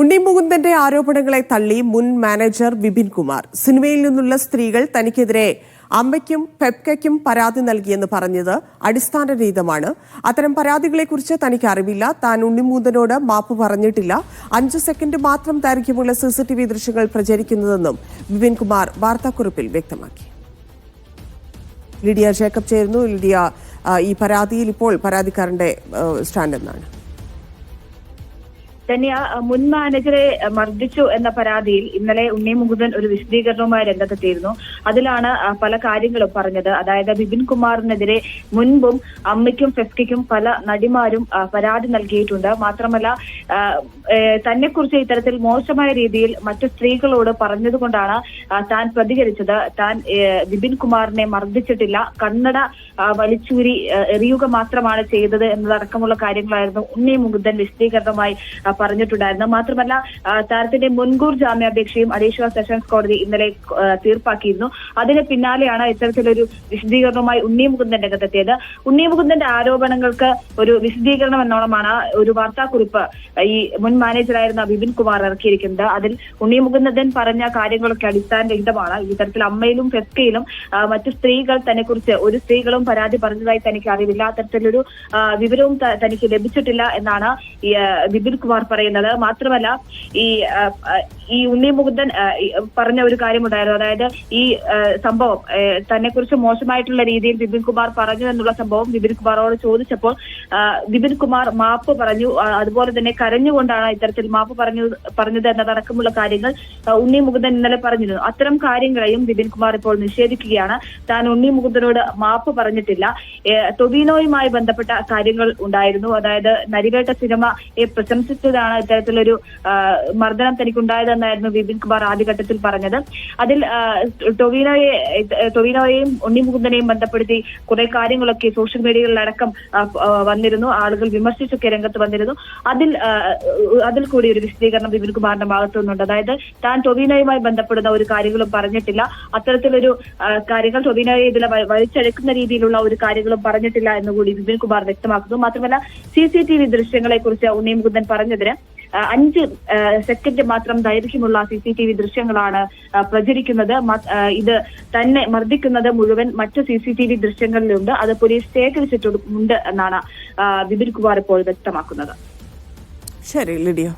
ഉണ്ണി മുകുന്ദന്റെ ആരോപണങ്ങളെ തള്ളി മുൻ മാനേജർ വിപിൻ കുമാർ. സിനിമയിൽ നിന്നുള്ള സ്ത്രീകൾ തനിക്കെതിരെ അമ്മയ്ക്കും പെപ്കയ്ക്കും പരാതി നൽകിയെന്ന് പറഞ്ഞത് അടിസ്ഥാനരഹിതമാണ്. അത്തരം പരാതികളെക്കുറിച്ച് തനിക്ക് അറിവില്ല. താൻ ഉണ്ണിമൂന്തനോട് മാപ്പ് പറഞ്ഞിട്ടില്ല. അഞ്ച് സെക്കൻഡ് മാത്രം ദൈർഘ്യമുള്ള സി സി ടി വി ദൃശ്യങ്ങൾ പ്രചരിക്കുന്നതെന്നും വിപിൻ കുമാർ വാർത്താക്കുറിപ്പിൽ വ്യക്തമാക്കി. ലിഡിയ ജേക്കബ് ചേരുന്നു. ലിഡിയ ഈ പരാതിയിൽ ഇപ്പോൾ പരാതിക്കാരന്റെ സ്റ്റാൻഡെന്നാണ്. ധന്യ മുൻ മാനേജറെ മർദ്ദിച്ചു എന്ന പരാതിയിൽ ഇന്നലെ ഉണ്ണി മുകുന്ദൻ ഒരു വിശദീകരണവുമായി രംഗത്തെത്തിയിരുന്നു. അതിലാണ് പല കാര്യങ്ങളും പറഞ്ഞത്. അതായത് ബിപിൻ കുമാറിനെതിരെ മുൻപും അമ്മയ്ക്കും ഫെസ്കയ്ക്കും പല നടിമാരും പരാതി നൽകിയിട്ടുണ്ട്. മാത്രമല്ല തന്നെ കുറിച്ച് ഇത്തരത്തിൽ മോശമായ രീതിയിൽ മറ്റു സ്ത്രീകളോട് പറഞ്ഞതുകൊണ്ടാണ് താൻ പ്രതികരിച്ചത്. താൻ ബിപിൻ കുമാറിനെ മർദ്ദിച്ചിട്ടില്ല. കണ്ണട വലിച്ചൂരി എറിയുക മാത്രമാണ് ചെയ്തത് എന്നതടക്കമുള്ള കാര്യങ്ങളായിരുന്നു ഉണ്ണി മുകുന്ദൻ വിശദീകരണമായി ആ, പറഞ്ഞിട്ടുണ്ടായിരുന്നത് മാത്രമല്ല താരത്തിന്റെ മുൻകൂർ ജാമ്യാപേക്ഷയും അഡീഷണൽ സെഷൻസ് കോടതി ഇന്നലെ തീർപ്പാക്കിയിരുന്നു. അതിന് പിന്നാലെയാണ് ഇത്തരത്തിലൊരു വിശദീകരണവുമായി ഉണ്ണി മുകുന്ദൻ രംഗത്തെത്തിയത്. ഉണ്ണി മുകുന്ദന്റെ ആരോപണങ്ങൾക്ക് ഒരു വിശദീകരണം എന്നോണമാണ് ഒരു വാർത്താക്കുറിപ്പ് ഈ മുൻ മാനേജറായിരുന്ന വിപിൻ കുമാർ ഇറക്കിയിരിക്കുന്നത്. അതിൽ ഉണ്ണി മുകുന്ദൻ പറഞ്ഞ കാര്യങ്ങളൊക്കെ അടിസ്ഥാനരഹിതമാണ്. ഇത്തരത്തിൽ അമ്മയിലും ഫെസ്കയിലും മറ്റു സ്ത്രീകൾ തന്നെ കുറിച്ച് ഒരു സ്ത്രീകളും പരാതി പറഞ്ഞതായി തനിക്ക് അറിവില്ല. അത്തരത്തിലൊരു വിവരവും തനിക്ക് ലഭിച്ചിട്ടില്ല എന്നാണ് ഈ വിപിൻ കുമാർ പറയുന്നത്. മാത്രമല്ല ഈ ഈ ഉണ്ണി മുകുന്ദൻ പറഞ്ഞ ഒരു കാര്യമുണ്ടായിരുന്നു. അതായത് ഈ സംഭവം തന്നെ കുറിച്ച് മോശമായിട്ടുള്ള രീതിയിൽ വിപിൻ കുമാർ പറഞ്ഞു എന്നുള്ള സംഭവം വിപിൻ കുമാറോട് ചോദിച്ചപ്പോൾ വിപിൻ കുമാർ മാപ്പ് പറഞ്ഞു. അതുപോലെ തന്നെ കരഞ്ഞുകൊണ്ടാണ് ഇത്തരത്തിൽ മാപ്പ് പറഞ്ഞു പറഞ്ഞത് എന്നതടക്കമുള്ള കാര്യങ്ങൾ ഉണ്ണി മുകുന്ദൻ ഇന്നലെ പറഞ്ഞിരുന്നു. അത്തരം കാര്യങ്ങളെയും വിപിൻ കുമാർ ഇപ്പോൾ നിഷേധിക്കുകയാണ്. താൻ ഉണ്ണി മുകുന്ദനോട് മാപ്പ് പറഞ്ഞിട്ടില്ല. ടൊവിനോയുമായി ബന്ധപ്പെട്ട കാര്യങ്ങൾ ഉണ്ടായിരുന്നു. അതായത് നരിവേട്ട സിനിമയെ പ്രശംസിച്ചതാണ് ഇത്തരത്തിലൊരു മർദ്ദനം തനിക്കുണ്ടായതെന്നായിരുന്നു വിപിൻ കുമാർ ആദ്യഘട്ടത്തിൽ പറഞ്ഞത്. അതിൽ ടൊവിനോയെ ടൊവിനോയെയും ഉണ്ണി മുകുന്ദനെയും ബന്ധപ്പെടുത്തി കുറെ കാര്യങ്ങളൊക്കെ സോഷ്യൽ മീഡിയകളിലടക്കം വന്നിരുന്നു. ആളുകൾ വിമർശിച്ചൊക്കെ രംഗത്ത് വന്നിരുന്നു. അതിൽ അതിൽ കൂടി ഒരു വിശദീകരണം വിപിൻ കുമാറിന്റെ ഭാഗത്തു നിന്നുണ്ട്. അതായത് താൻ ടൊവിനോയുമായി ബന്ധപ്പെടുന്ന ഒരു കാര്യങ്ങളും പറഞ്ഞിട്ടില്ല. അത്തരത്തിലൊരു കാര്യങ്ങൾ ടൊവിനോയെ ഇതിൽ വലിച്ചെടുക്കുന്ന രീതിയിലുള്ള ഒരു കാര്യങ്ങളും പറഞ്ഞിട്ടില്ല എന്നുകൂടി വിപിൻ കുമാർ വ്യക്തമാക്കുന്നു. മാത്രമല്ല സി സി ടി വി ദൃശ്യങ്ങളെ കുറിച്ച് ഉണ്ണി മുകുന്ദൻ ആ, അഞ്ച് സെക്കൻഡ് മാത്രം ദൈർഘ്യമുള്ള സി സി ടി വി ദൃശ്യങ്ങളാണ് പ്രചരിക്കുന്നത്. ഇത് തന്നെ മർദ്ദിക്കുന്നത് മുഴുവൻ മറ്റ് സി സി ടി വി ദൃശ്യങ്ങളിലുണ്ട്. അത് പോലീസ് ശേഖരിച്ചിട്ടുണ്ട് എന്നാണ് വിപിൻ കുമാർ ഇപ്പോൾ വ്യക്തമാക്കുന്നത്. ശരി ലിഡിയ.